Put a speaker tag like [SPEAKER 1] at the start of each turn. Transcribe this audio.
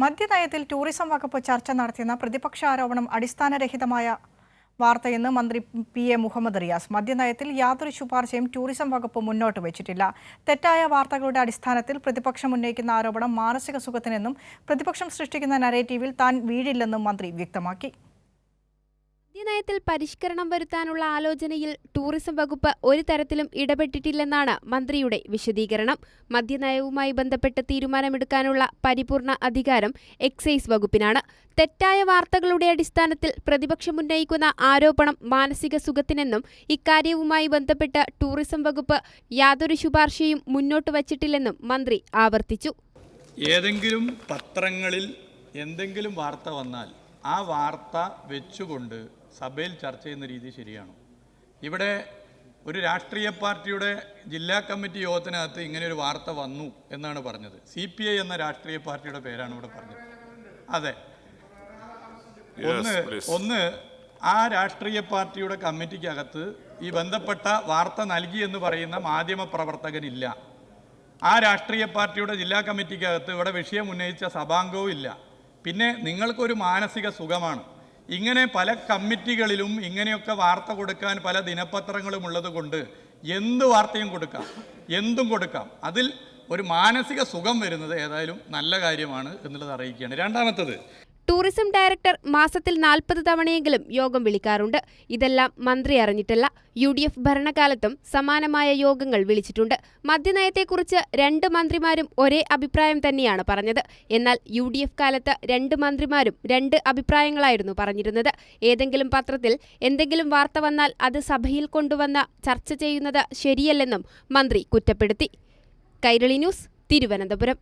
[SPEAKER 1] മദ്യനയത്തിൽ tourism വകുപ്പ് ചർച്ച നടത്തിയെന്ന പ്രതിപക്ഷ ആരോപണം അടിസ്ഥാനരഹിതമായ വാർത്തയെന്ന് മന്ത്രി പി എ മുഹമ്മദ് റിയാസ്. മദ്യനയത്തിൽ യാതൊരു ശുപാർശയും ടൂറിസം വകുപ്പ് മുന്നോട്ട് വെച്ചിട്ടില്ല. തെറ്റായ വാർത്തകളുടെ അടിസ്ഥാനത്തിൽ പ്രതിപക്ഷം ഉന്നയിക്കുന്ന ആരോപണം മാനസിക സുഖത്തിനെന്നും പ്രതിപക്ഷം സൃഷ്ടിക്കുന്ന നരേറ്റീവിൽ താൻ വീഴില്ലെന്നും മന്ത്രി വ്യക്തമാക്കി.
[SPEAKER 2] മദ്യനയത്തിൽ പരിഷ്കരണം വരുത്താനുള്ള ആലോചനയിൽ ടൂറിസം വകുപ്പ് ഒരു തരത്തിലും ഇടപെട്ടിട്ടില്ലെന്നാണ് മന്ത്രിയുടെ വിശദീകരണം. മദ്യനയവുമായി ബന്ധപ്പെട്ട് തീരുമാനമെടുക്കാനുള്ള പരിപൂർണ അധികാരം എക്സൈസ് വകുപ്പിനാണ്. തെറ്റായ വാർത്തകളുടെ അടിസ്ഥാനത്തിൽ പ്രതിപക്ഷം ഉന്നയിക്കുന്ന ആരോപണം മാനസിക സുഖത്തിനെന്നും ഇക്കാര്യവുമായി ബന്ധപ്പെട്ട് ടൂറിസം വകുപ്പ് യാതൊരു ശുപാർശയും മുന്നോട്ട് വച്ചിട്ടില്ലെന്നും മന്ത്രി ആവർത്തിച്ചു.
[SPEAKER 3] ഏതെങ്കിലും പത്രങ്ങളിൽ എന്തെങ്കിലും വാർത്ത വന്നാൽ ആ വാർത്ത വെച്ചുകൊണ്ട് സഭയിൽ ചർച്ച ചെയ്യുന്ന രീതി ശരിയാണ്? ഇവിടെ ഒരു രാഷ്ട്രീയ പാർട്ടിയുടെ ജില്ലാ കമ്മിറ്റി യോഗത്തിനകത്ത് ഇങ്ങനെ ഒരു വാർത്ത വന്നു എന്നാണ് പറഞ്ഞത്. സി പി ഐ എന്ന രാഷ്ട്രീയ പാർട്ടിയുടെ പേരാണ് ഇവിടെ പറഞ്ഞത്. അതെ. ഒന്ന് ഒന്ന് ആ രാഷ്ട്രീയ പാർട്ടിയുടെ കമ്മിറ്റിക്കകത്ത് ഈ ബന്ധപ്പെട്ട വാർത്ത നൽകി എന്ന് പറയുന്ന മാധ്യമ പ്രവർത്തകനില്ല. ആ രാഷ്ട്രീയ പാർട്ടിയുടെ ജില്ലാ കമ്മിറ്റിക്കകത്ത് ഇവിടെ വിഷയം ഉന്നയിച്ച സഭാംഗവും ഇല്ല. പിന്നെ നിങ്ങൾക്കൊരു മാനസിക സുഖമാണ്. ഇങ്ങനെ പല കമ്മിറ്റികളിലും ഇങ്ങനെയൊക്കെ വാർത്ത കൊടുക്കാൻ പല ദിനപത്രങ്ങളും ഉള്ളത് കൊണ്ട് എന്ത് വാർത്തയും കൊടുക്കാം എന്തും കൊടുക്കാം. അതിൽ ഒരു മാനസിക സുഖം വരുന്നത് ഏതായാലും നല്ല കാര്യമാണ് എന്നുള്ളത് അറിയിക്കുകയാണ്. രണ്ടാമത്തത്
[SPEAKER 2] ടൂറിസം ഡയറക്ടർ മാസത്തിൽ നാൽപ്പത് തവണയെങ്കിലും യോഗം വിളിക്കാറുണ്ട്. ഇതെല്ലാം മന്ത്രി അറിഞ്ഞിട്ടില്ല. യു ഡി എഫ് ഭരണകാലത്തും സമാനമായ യോഗങ്ങൾ വിളിച്ചിട്ടുണ്ട്. മദ്യനയത്തെക്കുറിച്ച് രണ്ട് മന്ത്രിമാരും ഒരേ അഭിപ്രായം തന്നെയാണ് പറഞ്ഞത്. എന്നാൽ യു ഡി എഫ് കാലത്ത് രണ്ട് മന്ത്രിമാരും രണ്ട് അഭിപ്രായങ്ങളായിരുന്നു പറഞ്ഞിരുന്നത്. ഏതെങ്കിലും പത്രത്തിൽ എന്തെങ്കിലും വാർത്ത വന്നാൽ അത് സഭയിൽ കൊണ്ടുവന്ന ചർച്ച ചെയ്യുന്നത് ശരിയല്ലെന്നും മന്ത്രി കുറ്റപ്പെടുത്തി. കൈരളി ന്യൂസ് തിരുവനന്തപുരം.